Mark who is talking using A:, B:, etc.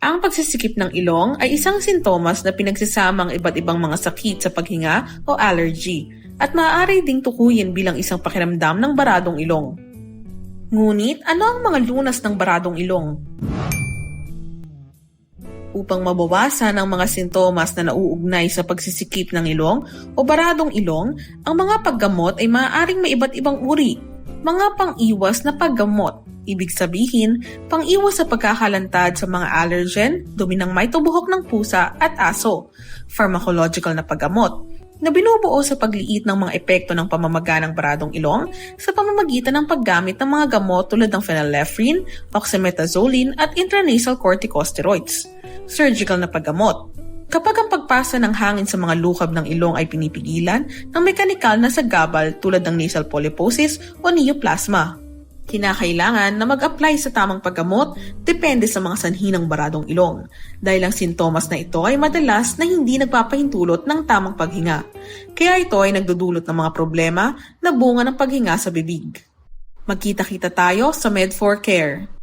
A: Ang pagsisikip ng ilong ay isang sintomas na pinagsasamang iba't ibang mga sakit sa paghinga o allergy at maaari ding tukuyin bilang isang pakiramdam ng baradong ilong. Ngunit ano ang mga lunas ng baradong ilong? Upang mabawasan ang mga sintomas na nauugnay sa pagsisikip ng ilong o baradong ilong, ang mga paggamot ay maaaring may iba't ibang uri. Mga pang-iwas na paggamot, ibig sabihin, pang-iwas sa pagkakalantad sa mga allergen, dumi ng may tubuhok ng pusa at aso. Pharmacological na paggamot, na binubuo sa pagliit ng mga epekto ng pamamaga ng baradong ilong sa pamamagitan ng paggamit ng mga gamot tulad ng phenylephrine, oxymetazoline at intranasal corticosteroids. Surgical na paggamot. Kapag ang pagpasa ng hangin sa mga lukab ng ilong ay pinipigilan ng mekanikal na sagabal tulad ng nasal polyposis o neoplasma. Kinakailangan na mag-apply sa tamang paggamot depende sa mga sanhi ng baradong ilong dahil ang sintomas na ito ay madalas na hindi nagpapahintulot ng tamang paghinga. Kaya ito ay nagdudulot ng mga problema na bunga ng paghinga sa bibig. Magkita-kita tayo sa Med4 Care.